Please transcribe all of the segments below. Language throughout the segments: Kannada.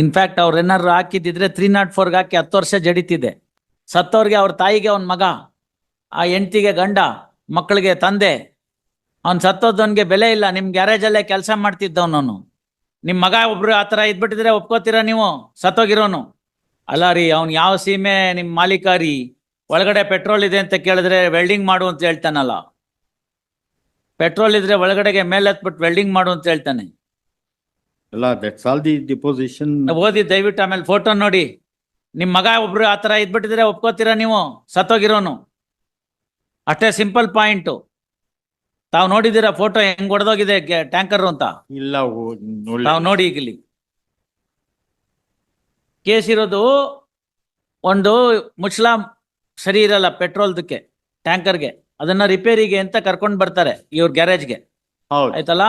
ಇನ್ಫ್ಯಾಕ್ಟ್ ಅವ್ರು ಏನಾದ್ರು ಹಾಕಿದ್ದಿದ್ರೆ ತ್ರೀ ನಾಟ್ ಫೋರ್ಗೆ ಹಾಕಿ ಹತ್ತು ವರ್ಷ ಜಡಿತಿದೆ. ಸತ್ತವ್ರಿಗೆ ಅವ್ರ ತಾಯಿಗೆ ಅವನ ಮಗ, ಆ ಹೆಂಡತಿಗೆ ಗಂಡ, ಮಕ್ಕಳಿಗೆ ತಂದೆ, ಅವ್ನ್ ಸತ್ತೋದವನ್ಗೆ ಬೆಲೆ ಇಲ್ಲ. ನಿಮ್ ಗ್ಯಾರೇಜ್ ಅಲ್ಲೇ ಕೆಲಸ ಮಾಡ್ತಿದ್ದವನು ನಿಮ್ಮ ಮಗ ಒಬ್ರು ಆತರ ಇದ್ಬಿಟ್ಟಿದ್ರೆ ಒಪ್ಕೋತೀರಾ ನೀವು? ಸತ್ತೋಗಿರೋನು. ಅಲ್ಲ ರೀ, ಅವ್ನು ಯಾವ ಸೀಮೆ ನಿಮ್ಮ ಮಾಲೀಕ ರೀ? ಒಳಗಡೆ ಪೆಟ್ರೋಲ್ ಇದೆ ಅಂತ ಕೇಳಿದ್ರೆ ವೆಲ್ಡಿಂಗ್ ಮಾಡು ಅಂತ ಹೇಳ್ತಾನಲ್ಲ. ಪೆಟ್ರೋಲ್ ಇದ್ರೆ ಒಳಗಡೆಗೆ ಮೇಲೆ ಹತ್ಬಿಟ್ಟು ವೆಲ್ಡಿಂಗ್ ಮಾಡು ಅಂತ ಹೇಳ್ತಾನೆ. ಅಲ್ಲ ದಟ್ಸ್ ಆಲ್ ದಿ ಡಿಪೋಸಿಷನ್ ಓದಿ ದಯವಿಟ್ಟು ಆಮೇಲೆ ಫೋಟೋ ನೋಡಿ. ನಿಮ್ ಮಗ ಒಬ್ರು ಆತರ ಇದ್ಬಿಟ್ಟಿದ್ರೆ ಒಪ್ಕೋತೀರಾ ನೀವು? ಸತ್ತೋಗಿರೋನು. ಅಷ್ಟೇ ಸಿಂಪಲ್ ಪಾಯಿಂಟ್ ತಾವ್ ನೋಡಿದೀರಾ ಫೋಟೋ ಹೆಂಗ್ ಹೊಡೆದೋಗಿದೆ ಟ್ಯಾಂಕರ್ ಅಂತ? ಇಲ್ಲ ನಾವು ನೋಡಿ ಈಗ ಇಲ್ಲಿ ಕೇಸ್ ಇರೋದು ಒಂದು ಮುಚ್ಲಾಂ ಸರಿ ಇರಲ್ಲ ಪೆಟ್ರೋಲ್ದಕ್ಕೆ ಟ್ಯಾಂಕರ್ಗೆ. ಅದನ್ನ ರಿಪೇರಿಗೆ ಅಂತ ಕರ್ಕೊಂಡ್ ಬರ್ತಾರೆ ಇವ್ರ ಗ್ಯಾರೇಜ್ಗೆ. ಆಯ್ತಲ್ಲ?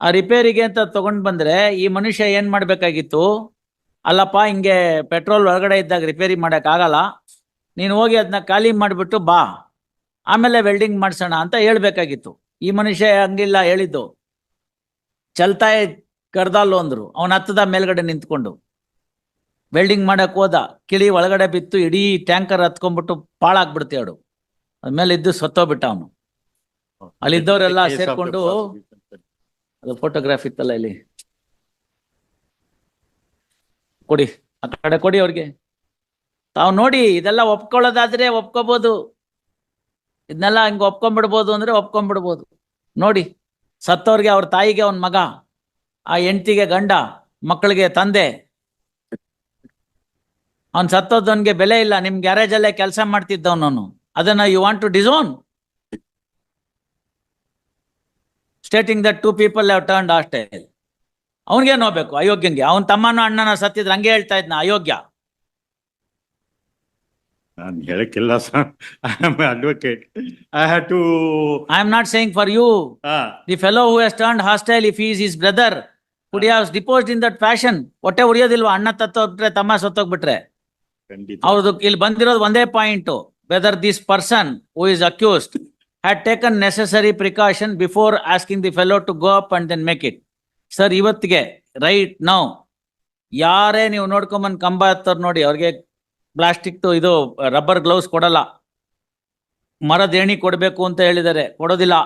ಆ ರಿಪೇರಿಗೆ ಅಂತ ತಗೊಂಡ್ ಬಂದ್ರೆ ಈ ಮನುಷ್ಯ ಏನ್ ಮಾಡ್ಬೇಕಾಗಿತ್ತು? ಅಲ್ಲಪ್ಪ ಹಿಂಗೆ ಪೆಟ್ರೋಲ್ ಒಳಗಡೆ ಇದ್ದಾಗ ರಿಪೇರಿ ಮಾಡಕ್ ಆಗಲ್ಲ. ನೀನು ಹೋಗಿ ಅದನ್ನ ಖಾಲಿ ಮಾಡ್ಬಿಟ್ಟು ಬಾ. ಆಮೇಲೆ ವೆಲ್ಡಿಂಗ್ ಮಾಡ್ಸೋಣ ಅಂತ ಹೇಳ್ಬೇಕಾಗಿತ್ತು. ಈ ಮನುಷ್ಯ ಹಂಗಿಲ್ಲ ಹೇಳಿದ್ದು. ಚಲ್ತಾ ಕರ್ದಲ್ಲೋ ಅಂದ್ರು. ಅವನ ಹತ್ತದ ಮೇಲ್ಗಡೆ ನಿಂತ್ಕೊಂಡು. ವೆಲ್ಡಿಂಗ್ ಮಾಡಕ್ ಹೋದ. ಕಿಳಿ ಒಳಗಡೆ ಬಿತ್ತು. ಇಡೀ ಟ್ಯಾಂಕರ್ ಹತ್ಕೊಂಡ್ಬಿಟ್ಟು ಪಾಳಾಗ್ಬಿಡ್ತಿ ಅವಳು ಅದ್ಮೇಲೆ ಇದ್ದು ಸತ್ತೋಗ್ಬಿಟ್ಟ ಅವನು. ಅಲ್ಲಿದ್ದವರೆಲ್ಲ ಸೇರ್ಕೊಂಡು. ಅದು ಫೋಟೋಗ್ರಾಫ್ ಇತ್ತಲ್ಲ ಇಲ್ಲಿ. ಕೊಡಿ, ಆ ಕಡೆ ಕೊಡಿ ಅವ್ರಿಗೆ. ತಾವು ನೋಡಿ, ಇದೆಲ್ಲ ಒಪ್ಕೊಳ್ಳೋದಾದ್ರೆ ಒಪ್ಕೋಬಹುದು ಇದನ್ನೆಲ್ಲ ಹಿಂಗ್ ಒಪ್ಕೊಂಡ್ಬಿಡ್ಬೋದು ಅಂದ್ರೆ ಒಪ್ಕೊಂಡ್ಬಿಡ್ಬೋದು. ನೋಡಿ, ಸತ್ತವ್ರಿಗೆ ಅವ್ರ ತಾಯಿಗೆ ಅವನ್ ಮಗ, ಆ ಹೆಂಡತಿಗೆ ಗಂಡ, ಮಕ್ಕಳಿಗೆ ತಂದೆ. ಅವ್ನ್ ಸತ್ತೋದವನ್ಗೆ ಬೆಲೆ ಇಲ್ಲ, ನಿಮ್ ಗ್ಯಾರೇಜ್ ಅಲ್ಲೇ ಕೆಲಸ ಮಾಡ್ತಿದ್ದವನು ಅದನ್ನ you want to disown stating that two people have turn hostile ಅವನಿಗೆ ನೋಡ್ಬೇಕು? ಅಯೋಗ್ಯಂಗೆ. ಅವನ್ ತಮ್ಮನ ಅಣ್ಣನ ಸತ್ತಿದ್ರೆ ಹಂಗೆ ಹೇಳ್ತಾ ಇದ್ನ? ಅಯೋಗ್ಯ. ನಾನು ಹೇಳಕ್ಕಿಲ್ಲ sir I am advocate I have to I am not saying for you the fellow who has turn hostile if is his brother could have deposed in that fashion ಹೊಟ್ಟೆ ಉರಿಯೋದಿಲ್ವಾ? ಅಣ್ಣ ತತ್ತೋಗ್ಬಿಟ್ರೆ ತಮ್ಮ ಸತ್ತೋಗ್ಬಿಟ್ರೆ? ಅವ್ರದ್ದು ಇಲ್ಲಿ ಬಂದಿರೋದು ಒಂದೇ point whether this person who is accused had taken necessary precaution before asking the fellow to go up and then make it sir ಇವತ್ತಿಗೆ ರೈಟ್ ನೌ ಯಾರೇ ನೀವು ನೋಡ್ಕೊಂಬಂದು ಕಂಬ ಹತ್ತೋರ್ ನೋಡಿ, ಅವ್ರಿಗೆ ಪ್ಲಾಸ್ಟಿಕ್ ಇದು ರಬ್ಬರ್ ಗ್ಲೌಸ್ ಕೊಡಲ್ಲ. ಮರದ ಏಣಿ ಕೊಡಬೇಕು ಅಂತ ಹೇಳಿದ್ದಾರೆ ಕೊಡೋದಿಲ್ಲ.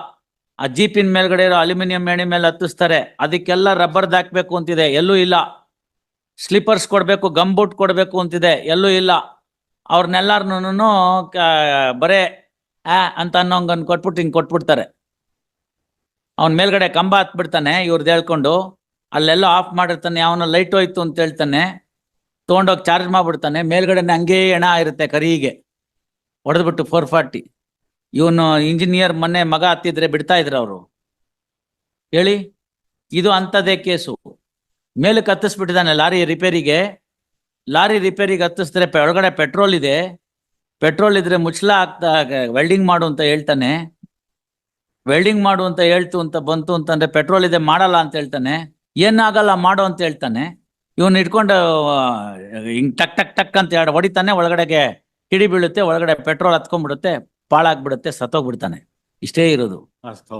ಆ ಜೀಪಿನ ಮೇಲ್ಗಡೆ ಇರೋ ಅಲ್ಯೂಮಿನಿಯಂ ಏಣಿ ಮೇಲೆ ಹತ್ತಿಸ್ತಾರೆ. ಅದಕ್ಕೆಲ್ಲ ರಬ್ಬರ್ದು ಹಾಕ್ಬೇಕು ಅಂತಿದೆ. ಎಲ್ಲೂ ಇಲ್ಲ. ಸ್ಲಿಪ್ಪರ್ಸ್ ಕೊಡಬೇಕು ಗಂಬೂಟ್ ಕೊಡಬೇಕು ಅಂತಿದೆ. ಎಲ್ಲೂ ಇಲ್ಲ. ಅವ್ರನ್ನೆಲ್ಲಾರ್ನು ಬರೇ ಆ, ಅಂತ ಅನ್ನೋಂಗನ್ ಕೊಟ್ಬಿಟ್ಟು ಹಿಂಗೆ ಕೊಟ್ಬಿಡ್ತಾರೆ. ಅವ್ನ ಮೇಲ್ಗಡೆ ಕಂಬ ಹತ್ಬಿಡ್ತಾನೆ ಇವ್ರದ್ದು ಹೇಳ್ಕೊಂಡು, ಅಲ್ಲೆಲ್ಲ ಆಫ್ ಮಾಡಿರ್ತಾನೆ ಅವನ ಲೈಟ್ ಹೋಯ್ತು ಅಂತ ಹೇಳ್ತಾನೆ, ತೊಗೊಂಡೋಗಿ ಚಾರ್ಜ್ ಮಾಡ್ಬಿಡ್ತಾನೆ ಮೇಲ್ಗಡೆ ಹಂಗೇ ಎಣ ಇರುತ್ತೆ ಕರಿಗೆ ಹೊಡೆದ್ಬಿಟ್ಟು ಫೋರ್ ಫಾರ್ಟಿ ಇವನು ಇಂಜಿನಿಯರ್ ಮೊನ್ನೆ ಮಗ ಹತ್ತಿದ್ರೆ ಬಿಡ್ತಾ ಇದ್ರು ಅವರು. ಹೇಳಿ, ಇದು ಅಂಥದ್ದೇ ಕೇಸು. ಮೇಲಕ್ಕೆ ಹತ್ತಿಸ್ಬಿಟ್ಟಿದ್ದಾನೆ ಲಾರಿ ರಿಪೇರಿಗೆ. ಲಾರಿ ರಿಪೇರಿಗೆ ಹತ್ತಿಸಿದ್ರೆ ಒಳಗಡೆ ಪೆಟ್ರೋಲ್ ಇದೆ. ಪೆಟ್ರೋಲ್ ಇದ್ರೆ ಮುಚ್ಚಲ ಆಗ್ತಾ ವೆಲ್ಡಿಂಗ್ ಮಾಡು ಅಂತ ಹೇಳ್ತಾನೆ. ವೆಲ್ಡಿಂಗ್ ಮಾಡು ಅಂತ ಹೇಳ್ತು ಅಂತ ಬಂತು ಅಂತಂದ್ರೆ ಪೆಟ್ರೋಲ್ ಇದೆ ಮಾಡಲ್ಲ ಅಂತ ಹೇಳ್ತಾನೆ. ಏನಾಗಲ್ಲ ಮಾಡು ಅಂತ ಹೇಳ್ತಾನೆ. ಇವನ್ ಇಟ್ಕೊಂಡು ಆ, ಹಿಂಗ್ ಟಕ್ ಟಕ್ ಟಕ್ ಅಂತ ಎರಡು ಹೊಡಿತಾನೆ ಒಳಗಡೆಗೆ ಹಿಡಿ ಬೀಳುತ್ತೆ ಒಳಗಡೆ ಪೆಟ್ರೋಲ್ ಹತ್ಕೊಂಡ್ಬಿಡುತ್ತೆ ಪಾಳಾಗ್ಬಿಡುತ್ತೆ ಸತ್ತೋಗ್ಬಿಡ್ತಾನೆ. ಇಷ್ಟೇ ಇರೋದು.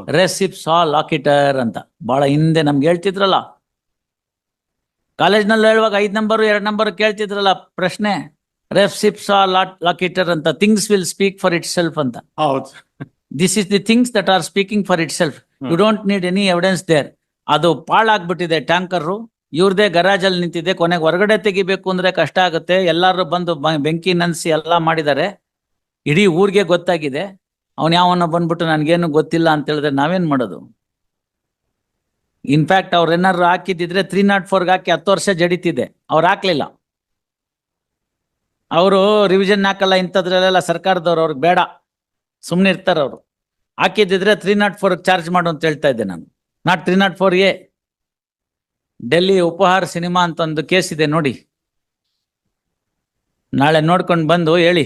ರೆಸಿಪ್ ಸಾ ಲಾಕಿಟರ್ ಅಂತ. ಬಹಳ ಹಿಂದೆ ನಮ್ಗೆ ಹೇಳ್ತಿದ್ರಲ್ಲ. ಕಾಲೇಜ್ನಲ್ಲಿ ಹೇಳುವಾಗ ಐದ್ ನಂಬರ್ ಎರಡ್ ನಂಬರ್ ಕೇಳ್ತಿದ್ರಲ್ಲ ಪ್ರಶ್ನೆ. ರೆಸಿಪ್ ಸಿಪ್ಸ್ ಲಾಟ್ ಲಾಕಿಟರ್ ಅಂತ. Things will speak for itself ಅಂತ. ಹೌದು. This is the things that are speaking for itself you. Don't need any evidence there ಅದು ಪಾಳಾಗ್ಬಿಟ್ಟಿದೆ ಟ್ಯಾಂಕರ್ ಇವ್ರದೇ ಗರಾಜಲ್ಲಿ ನಿಂತಿದೆ ಕೊನೆಗೆ ಹೊರಗಡೆ ತೆಗಿಬೇಕು ಅಂದ್ರೆ ಕಷ್ಟ ಆಗುತ್ತೆ. ಎಲ್ಲಾರು ಬಂದು ಬೆಂಕಿ ನನ್ಸಿ ಎಲ್ಲಾ ಮಾಡಿದ್ದಾರೆ. ಇಡೀ ಊರಿಗೆ ಗೊತ್ತಾಗಿದೆ. ಅವನ್ ಯಾವನ ಬಂದ್ಬಿಟ್ಟು ನನ್ಗೇನು ಗೊತ್ತಿಲ್ಲ ಅಂತ ಹೇಳಿದ್ರೆ ನಾವೇನ್ ಮಾಡೋದು? ಇನ್ಫ್ಯಾಕ್ಟ್ ಅವ್ರ ಏನಾರು ಹಾಕಿದ್ದಿದ್ರೆ ತ್ರೀ ನಾಟ್ ಫೋರ್ಗೆ ಹಾಕಿ ಹತ್ತು ವರ್ಷ ಜಡಿತಿದೆ. ಅವ್ರು ಹಾಕ್ಲಿಲ್ಲ. ಅವರು ರಿವಿಷನ್ ಹಾಕಲ್ಲ ಇಂಥದ್ರಲ್ಲೆಲ್ಲ ಸರ್ಕಾರದವ್ರು ಅವ್ರಿಗೆ ಬೇಡ. ಸುಮ್ಮನೆ ಇರ್ತಾರೆ ಅವರು. ಹಾಕಿದ್ದಿದ್ರೆ ತ್ರೀ ನಾಟ್ ಫೋರ್ ಚಾರ್ಜ್ ಮಾಡು ಅಂತ ಹೇಳ್ತಾ ಇದ್ದೆ ನಾನು. Not three not four a Delhi Uphaar cinema ಅಂತ ಒಂದು ಕೇಸ್ ಇದೆ ನೋಡಿ. ನಾಳೆ ನೋಡ್ಕೊಂಡು ಬಂದು ಹೇಳಿ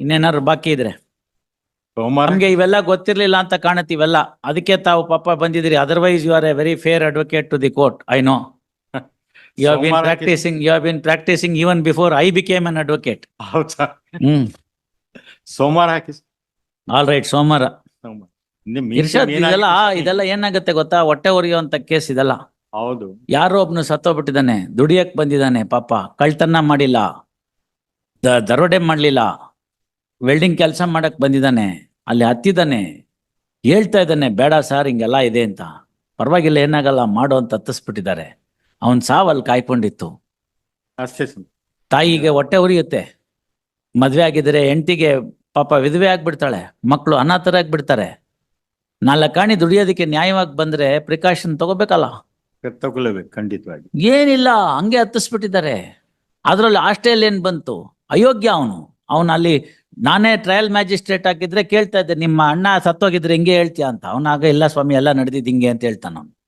ಇನ್ನೇನಾದ್ರು ಬಾಕಿ ಇದ್ರೆ. ನಮ್ಗೆ ಇವೆಲ್ಲ ಗೊತ್ತಿರ್ಲಿಲ್ಲ ಅಂತ ಕಾಣುತ್ತೆ ಇವೆಲ್ಲ. ಅದಕ್ಕೆ ತಾವು ಪಾಪ ಬಂದಿದ್ರಿ otherwise you are a very fair advocate to the court I know you have been practising you have been practising even before I became an advocate ಹೌದು? Sir hmm. ಸೋಮವಾರ ಹಾಕಿ. ರೈಟ್ ಸೋಮವಾರ. ಸೋಮವಾರ. ನಿಮ್ ಇರ್ಷದ್ meeting ಏನಾಗಿದೆ ಇದೆಲ್ಲ? ಇದೆಲ್ಲ ಏನಾಗುತ್ತೆ ಗೊತ್ತಾ? ಹೊಟ್ಟೆ ಉರಿಯುವಂತ ಕೇಸ್ ಇದೆಲ್ಲ. ಹೌದು. ಯಾರೋ ಒಬ್ನು ಸತ್ತೋಗ್ಬಿಟ್ಟಿದ್ದಾನೆ ದುಡಿಯಕ್ ಬಂದಿದ್ದಾನೆ ಪಾಪ ಕಳ್ತನ ಮಾಡಿಲ್ಲ ದ- ದರೋಡೆ ಮಾಡ್ಲಿಲ್ಲ ವೆಲ್ಡಿಂಗ್ ಕೆಲಸ ಮಾಡಕ್ ಬಂದಿದ್ದಾನೆ ಅಲ್ಲಿ ಹತ್ತಿದ್ದಾನೆ ಹೇಳ್ತಾ ಇದ್ದಾನೆ ಬೇಡ ಸರ್ ಹಿಂಗೆಲ್ಲ ಇದೆ ಅಂತ. ಪರವಾಗಿಲ್ಲ ಏನಾಗಲ್ಲ ಮಾಡು ಅಂತ ಹತ್ತಿಸ್ಬಿಟ್ಟಿದ್ದಾರೆ. ಅವನ್ ಸಾವಲ್ಲಿ ಕಾಯ್ಕೊಂಡಿತ್ತು. ಅಷ್ಟೇ ತಾಯಿಗೆ ಹೊಟ್ಟೆ ಉರಿಯುತ್ತೆ. ಮದ್ವೆ ಆಗಿದ್ರೆ ಹೆಂಡತಿಗೆ ಪಾಪ ವಿಧವೆ ಆಗ್ಬಿಡ್ತಾಳೆ ಮಕ್ಕಳು ಅನಾಥರಾಗ್ಬಿಡ್ತಾರೆ ನಾಲ್ಕಾಣಿ ದುಡಿಯೋದಕ್ಕೆ ನ್ಯಾಯವಾಗಿ ಬಂದ್ರೆ ಪ್ರಿಕಾಷನ್ ತಗೋಬೇಕಲ್ಲ. ತಗೊಳ್ಬೇಕು ಖಂಡಿತವಾಗಿ. ಏನಿಲ್ಲ ಹಂಗೆ ಹತ್ತಿಸ್ಬಿಟ್ಟಿದ್ದಾರೆ. ಅದರಲ್ಲಿ ಆಸ್ಟ್ರೇಲಿಯನ್ ಏನ್ ಬಂತು? ಅಯೋಗ್ಯ ಅವನು. ಅವನು ಅಲ್ಲಿ ನಾನೇ ಟ್ರಯಲ್ ಮ್ಯಾಜಿಸ್ಟ್ರೇಟ್ ಆಗಿದ್ರೆ ಕೇಳ್ತಾ ಇದ್ದೆ ನಿಮ್ಮ ಅಣ್ಣ ಸತ್ತೋಗಿದ್ರೆ ಹಿಂಗೆ ಹೇಳ್ತೀಯ ಅಂತ. ಅವನಾಗ ಇಲ್ಲ ಸ್ವಾಮಿ ಎಲ್ಲ ನಡೆದಿದ್ದು ಹಿಂಗೆ ಅಂತ ಹೇಳ್ತಾನ ಅವನು.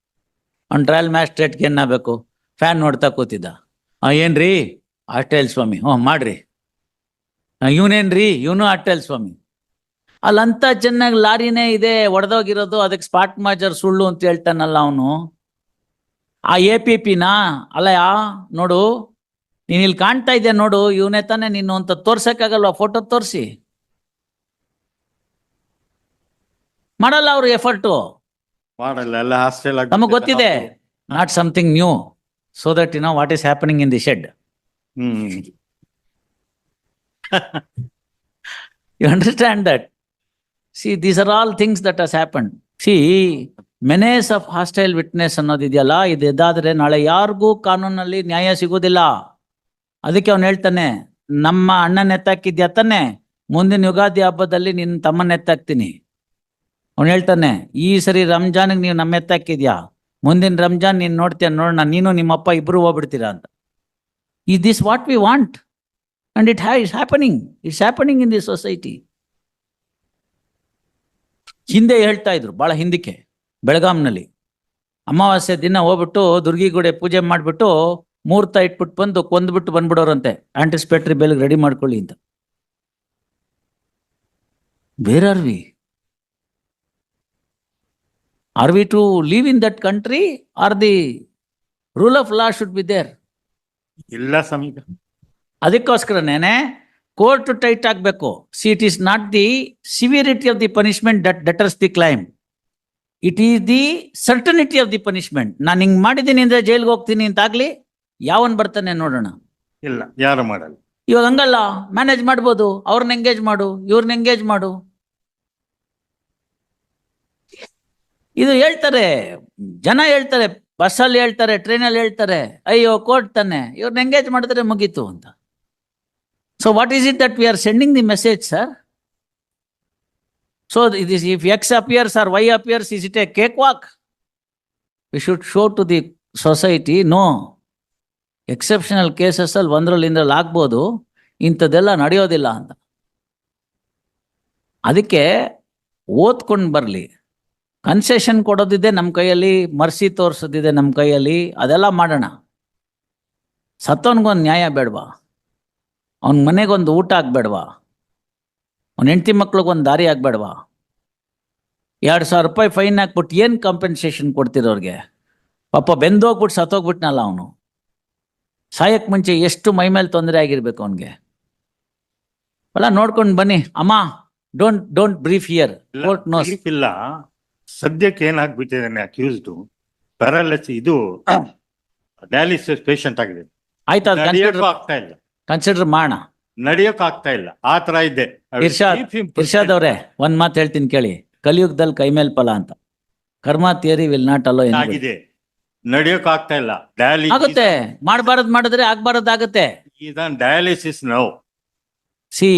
ಅವ್ನು ಟ್ರಯಲ್ ಮ್ಯಾಜಿಸ್ಟ್ರೇಟ್ಗೆ ಏನಾಗಬೇಕು ಫ್ಯಾನ್ ನೋಡ್ತಾ ಕೂತಿದ್ದ. ಏನ್ರಿ? ಅಷ್ಟೇಲ್ ಸ್ವಾಮಿ. ಹ್ಞೂ ಮಾಡ್ರಿ. ಇವನೇನ್ರಿ? ಇವನು ಅಟ್ಟೆಲ್ ಸ್ವಾಮಿ. ಅಲ್ಲಂತ ಚೆನ್ನಾಗಿ ಲಾರಿನೇ ಇದೆ, ಒಡೆದೋಗಿರೋದು, ಅದಕ್ಕೆ ಸ್ಪಾಟ್ ಮಾಜರ್ ಸುಳ್ಳು ಅಂತ ಹೇಳ್ತಾನಲ್ಲ ಅವನು. ಆ ಎ ಪಿ ಪಿನ ಅಲ್ಲ, ಯಾ, ನೋಡು. ನೀನ್ ಇಲ್ಲಿ ಕಾಣ್ತಾ ಇದ್ದೆ ನೋಡು, ಇವನೇ ತಾನೇ ನೀನು ಅಂತ ತೋರ್ಸಕ್ಕಾಗಲ್ವಾ? ಫೋಟೋ ತೋರಿಸಿ. ಮಾಡಲ್ಲ ಅವ್ರು ಎಫರ್ಟು ಮಾಡಲ್ಲ ಎಲ್ಲ ಹಾಸ್ಟೆಲ್ ನಮಗ್ ಗೊತ್ತಿದೆ not something new so that you know what is happening in the shed hmm. You understand that see these are all things that has happen see menace of hostile witness ಅನ್ನೋದಿದೆಯಲ್ಲ ಇದು ಇದಾದ್ರೆ ನಾಳೆ ಯಾರಿಗೂ ಕಾನೂನಲ್ಲಿ ನ್ಯಾಯ ಸಿಗೋದಿಲ್ಲ. ಅದಕ್ಕೆ ಅವನು ಹೇಳ್ತಾನೆ ನಮ್ಮ ಅಣ್ಣನ ಎತ್ತಾಕಿದ್ಯಾ ತಾನೆ ಮುಂದಿನ ಯುಗಾದಿ ಹಬ್ಬದಲ್ಲಿ ನಿನ್ನ ತಮ್ಮನ್ನ ಎತ್ತಾಕ್ತೀನಿ ಅವ್ನು ಹೇಳ್ತಾನೆ, ಈ ಸರಿ ರಂಜಾನ್ಗೆ ನೀವು ನಮ್ಮ ಎತ್ತಾಕಿದ್ಯಾ ಮುಂದಿನ ರಂಜಾನ್ ನೀನು ನೋಡ್ತೀಯ? ನೋಡೋಣ ನೀನು ನಿಮ್ಮಪ್ಪ ಇಬ್ರು ಹೋಗ್ಬಿಡ್ತೀರಾ ಅಂತ. ಈ this what we want, and it ha it's happening it's happening in the society. ಹಿಂದೆ ಹೇಳ್ತಾ ಇದ್ರು ಬಹಳ ಹಿಂದಕ್ಕೆ, ಬೆಳಗಾಂನಲ್ಲಿ. ಅಮಾವಾಸ್ಯೆ ದಿನ ಹೋಗ್ಬಿಟ್ಟು ದುರ್ಗಿಗುಡೆ ಪೂಜೆ ಮಾಡಿಬಿಟ್ಟು ಮುಹೂರ್ತ ಇಟ್ಬಿಟ್ಟು ಬಂದು ಕೊಂದ್ಬಿಟ್ಟು ಬಂದ್ಬಿಡೋರಂತೆ. ಆಂಟಿಸಿಪೇಟರಿ ಬೆಲ್ಗೆ ರೆಡಿ ಮಾಡ್ಕೊಳ್ಳಿ ಅಂತ. ಬೇರೆ we are we to live in that country or the rule of law should be there ಇಲ್ಲ ಸಮೀಪ ಅದಕ್ಕೋಸ್ಕರನೇ ಕೋರ್ಟ್ ಟೈಟ್ ಆಗಬೇಕು. See it is not the severity of the punishment that deters the crime it is the certainty of the punishment ನಾನು ಹಿಂಗೆ ಮಾಡಿದ್ದೀನಿ ಅಂದರೆ ಜೈಲ್ಗೆ ಹೋಗ್ತೀನಿ ಅಂತ ಆಗ್ಲಿ ಯಾವನ್ ಬರ್ತಾನೆ ನೋಡೋಣ. ಇಲ್ಲ ಯಾರು ಮಾಡಲ್ಲ. ಇವಾಗ ಹಂಗಲ್ಲ ಮ್ಯಾನೇಜ್ ಮಾಡ್ಬೋದು ಅವ್ರನ್ನ ಎಂಗೇಜ್ ಮಾಡು ಇವ್ರನ್ನ ಎಂಗೇಜ್ ಮಾಡು. ಇದು ಹೇಳ್ತಾರೆ, ಜನ ಹೇಳ್ತಾರೆ, ಬಸ್ಸಲ್ಲಿ ಹೇಳ್ತಾರೆ, ಟ್ರೈನಲ್ಲಿ ಹೇಳ್ತಾರೆ, ಅಯ್ಯೋ, ಕೋರ್ಟ್ ತಾನೆ ಇವ್ರನ್ನ ಎಂಗೇಜ್ ಮಾಡಿದ್ರೆ ಮುಗೀತು ಅಂತ. So what is it that we are sending the message sir so it is if X appears or Y appears is it a cakewalk we should show to the society no exceptional ಕೇಸಸ್ಸಲ್ಲಿ ಒಂದ್ರಲ್ಲಿ ಇಂದ್ರಲ್ಲಿ ಆಗ್ಬೋದು ಇಂಥದ್ದೆಲ್ಲ ನಡೆಯೋದಿಲ್ಲ ಅಂತ. ಅದಕ್ಕೆ ಓದ್ಕೊಂಡು ಬರಲಿ. ಕನ್ಸೆಷನ್ ಕೊಡೋದಿದೆ ನಮ್ಮ ಕೈಯಲ್ಲಿ ಮರ್ಸಿ ತೋರಿಸೋದಿದೆ ನಮ್ಮ ಕೈಯಲ್ಲಿ ಅದೆಲ್ಲ ಮಾಡೋಣ. ಸತ್ತವನಿಗೊಂದು ನ್ಯಾಯ ಬೇಡವಾ? ಅವನ ಮನೆಗೊಂದು ಊಟ ಆಗಬೇಡವಾ? ಅವನ ಹೆಂಡತಿ ಮಕ್ಳಿಗೊಂದು ದಾರಿ ಆಗ್ಬೇಡವಾ? ಎರಡು ಸಾವಿರ ರೂಪಾಯಿ ಫೈನ್ ಹಾಕ್ಬಿಟ್ಟು ಏನು ಕಾಂಪೆನ್ಸೇಷನ್ ಕೊಡ್ತಿರೋರಿಗೆ? ಪಾಪ ಬೆಂದೋಗ್ಬಿಟ್ಟು ಸತ್ತೋಗ್ಬಿಟ್ನಲ್ಲ ಅವನು. ಸಾಯಕ್ಕೆ ಮುಂಚೆ ಎಷ್ಟು ಮೈ ಮೇಲೆ ತೊಂದರೆ ಆಗಿರ್ಬೇಕು ಅವನಿಗೆ. ಅಲ್ಲ ನೋಡ್ಕೊಂಡು ಬನ್ನಿ. ಅಮ್ಮ ಡೋಂಟ್ ಡೋಂಟ್ ಬ್ರೀಫ್ ಹಿಯರ್ ಇಲ್ಲ, ಕೋರ್ಟ್ ನೋಸ್ ಇಲ್ಲ. ಸದ್ಯಕ್ಕೆ ಏನಾಗ್ಬಿಟ್ಟಿದ್ದಾನೆ ಅಕ್ಯೂಸ್ಡ್ ಪ್ಯಾರಾಲಿಸ್ ಇದು ಡಯಾಲಿಸಿಸ್ ಪೇಷಂಟ್ ಆಗಿದೆ. ಆಯ್ತಾ ನಡೆಯಕ್ಕೂ ಆಗ್ತಾ ಇಲ್ಲ. ಕನ್ಸಿಡರ್ ಮಾಡೋಣ ನಡಿಯೋಕ್ ಆಗ್ತಾ ಇಲ್ಲ. ಆ ತರ ಇದೆ. ಇರ್ಷಾದ್, ಇರ್ಷಾದ್ ಅವ್ರೆ ಒಂದ್ ಮಾತು ಹೇಳ್ತೀನಿ ಕೇಳಿ. ಕಲಿಯುಗದಲ್ಲಿ ಕೈ ಮೇಲ್ ಫಲ ಅಂತ. ಕರ್ಮ ಥಿಯರಿ ವಿಲ್ ನಾಟ್ ಅಲೋ ಆಗಿದೆ. ನಡಿಯೋಕ್ ಆಗ್ತಾ ಇಲ್ಲ. ಡಯಾಲಿಸ್ ಆಗುತ್ತೆ. ಮಾಡಬಾರದ್ ಮಾಡಿದ್ರೆ ಆಗ್ಬಾರದ್ ಆಗುತ್ತೆ. Dialysis no see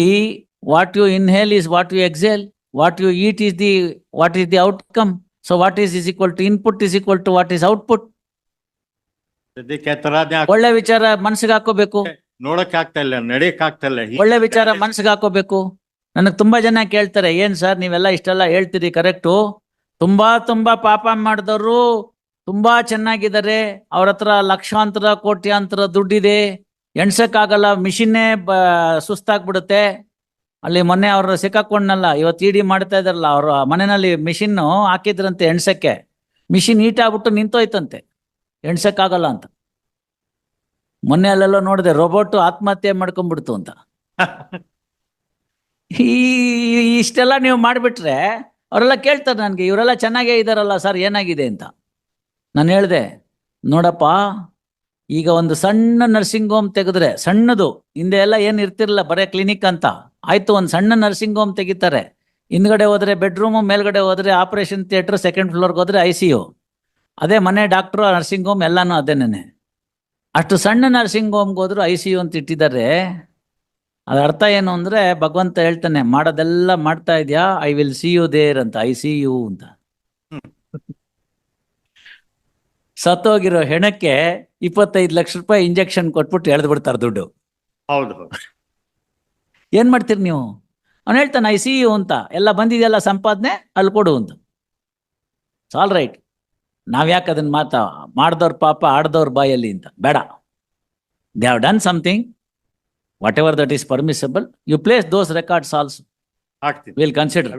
what you inhale is what you exhale what you eat is the what is the outcome? So what is is equal to input is equal to what is output? ಸದ್ಯಕ್ಕೆ ಆ ಒಳ್ಳೆ ವಿಚಾರ ಮನ್ಸಿಗೆ ಹಾಕೋಬೇಕು. ನೋಡಕ್ ಆಗ್ತಾ ಇಲ್ಲ ನಡೆಯಕ್ ಆಗ್ತಾ ಇಲ್ಲ ಒಳ್ಳೆ ವಿಚಾರ ಮನ್ಸಿಗೆ ಹಾಕೋಬೇಕು. ನನಗೆ ತುಂಬಾ ಜನ ಕೇಳ್ತಾರೆ ಏನ್ ಸರ್ ನೀವೆಲ್ಲ ಇಷ್ಟೆಲ್ಲ ಹೇಳ್ತೀರಿ ಕರೆಕ್ಟು? ತುಂಬಾ ತುಂಬಾ ಪಾಪ ಮಾಡಿದವರು ತುಂಬಾ ಚೆನ್ನಾಗಿದ್ದಾರೆ ಅವ್ರ ಹತ್ರ ಲಕ್ಷಾಂತರ ಕೋಟ್ಯಾಂತರ ದುಡ್ಡಿದೆ ಎಣ್ಸಕ್ಕಾಗಲ್ಲ ಮಿಷಿನ್ನೇ ಬ ಸುಸ್ತಾಗ್ಬಿಡುತ್ತೆ. ಅಲ್ಲಿ ಮೊನ್ನೆ ಅವರು ಸಿಕ್ಕಾಕೊಂಡ್ನಲ್ಲ, ಇವತ್ತು ಇಡಿ ಮಾಡ್ತಾ ಇದಾರಲ್ಲ ಅವ್ರ ಮನೆಯಲ್ಲಿ ಮಿಷಿನ್ ಹಾಕಿದ್ರಂತೆ ಎಣ್ಸಕ್ಕೆ ಮಿಷಿನ್ ಈಟ್ ಆಗ್ಬಿಟ್ಟು ನಿಂತೋಯ್ತಂತೆ. ಎಣ್ಸಕ್ಕಾಗಲ್ಲ ಅಂತ. ಮೊನ್ನೆ ಅಲ್ಲೆಲ್ಲ ನೋಡಿದೆ, ರೋಬೋಟ್ ಆತ್ಮಹತ್ಯೆ ಮಾಡ್ಕೊಂಡ್ಬಿಡ್ತು ಅಂತ. ಈ, ಇಷ್ಟೆಲ್ಲ ನೀವು ಮಾಡಿಬಿಟ್ರೆ ಅವರೆಲ್ಲ ಕೇಳ್ತಾರೆ ನನಗೆ, ಇವರೆಲ್ಲ ಚೆನ್ನಾಗೇ ಇದ್ದಾರಲ್ಲ ಸರ್, ಏನಾಗಿದೆ ಅಂತ. ನಾನು ಹೇಳಿದೆ, ನೋಡಪ್ಪ, ಈಗ ಒಂದು ಸಣ್ಣ ನರ್ಸಿಂಗ್ ಹೋಮ್ ತೆಗೆದ್ರೆ, ಸಣ್ಣದು, ಹಿಂದೆ ಎಲ್ಲ ಏನು ಇರ್ತಿರ್ಲಿಲ್ಲ, ಬರೇ ಕ್ಲಿನಿಕ್ ಅಂತ. ಆಯ್ತು, ಒಂದು ಸಣ್ಣ ನರ್ಸಿಂಗ್ ಹೋಮ್ ತೆಗಿತಾರೆ. ಹಿಂದ್ಗಡೆ ಹೋದ್ರೆ ಬೆಡ್ರೂಮು ಮೇಲ್ಗಡೆ ಹೋದ್ರೆ ಆಪರೇಷನ್ ಥಿಯೇಟರ್ ಸೆಕೆಂಡ್ ಫ್ಲೋರ್ಗೆ ಹೋದ್ರೆ ಐ ಸಿ ಯು ಅದೇ ಮನೆ ಡಾಕ್ಟ್ರು ನರ್ಸಿಂಗ್ ಹೋಮ್ ಎಲ್ಲಾನು ಅದೇನೇನೆ. ಅಷ್ಟು ಸಣ್ಣ ನರ್ಸಿಂಗ್ ಹೋಮ್ಗೆ ಹೋದ್ರು ಐ ಸಿ ಯು ಅಂತ ಇಟ್ಟಿದ್ದಾರೆ. ಅದ್ರ ಅರ್ಥ ಏನು ಅಂದ್ರೆ, ಭಗವಂತ ಹೇಳ್ತಾನೆ, ಮಾಡೋದೆಲ್ಲ ಮಾಡ್ತಾ ಇದ್ಯಾ? I will see you there ಅಂತ ಐ ಸಿ ಯು ಅಂತ. ಸತ್ತೋಗಿರೋ ಹೆಣಕ್ಕೆ ಇಪ್ಪತ್ತೈದು ಲಕ್ಷ ರೂಪಾಯಿ ಇಂಜೆಕ್ಷನ್ ಕೊಟ್ಬಿಟ್ಟು ಎಳೆದ್ಬಿಡ್ತಾರೆ ದುಡ್ಡು. ಹೌದು ಹೌದು. ಏನ್ ಮಾಡ್ತೀರಿ ನೀವು? ಅವ್ನು ಹೇಳ್ತಾನೆ ಐ ಸಿ ಯು ಅಂತ. ಎಲ್ಲ ಬಂದಿದೆಯಲ್ಲ ಸಂಪಾದನೆ ಅಲ್ಲಿ ಕೊಡು ಅಂತ. ಆಲ್ ರೈಟ್ ನಾವ್ ಯಾಕೆ ಅದನ್ನ ಮಾತಾ ಮಾಡ್ದವ್ರ ಪಾಪ ಆಡ್ದವ್ರ ಬಾಯಲ್ಲಿ ಅಂತ. ಬೇಡ. They have done something whatever that is permissible you place those records also will consider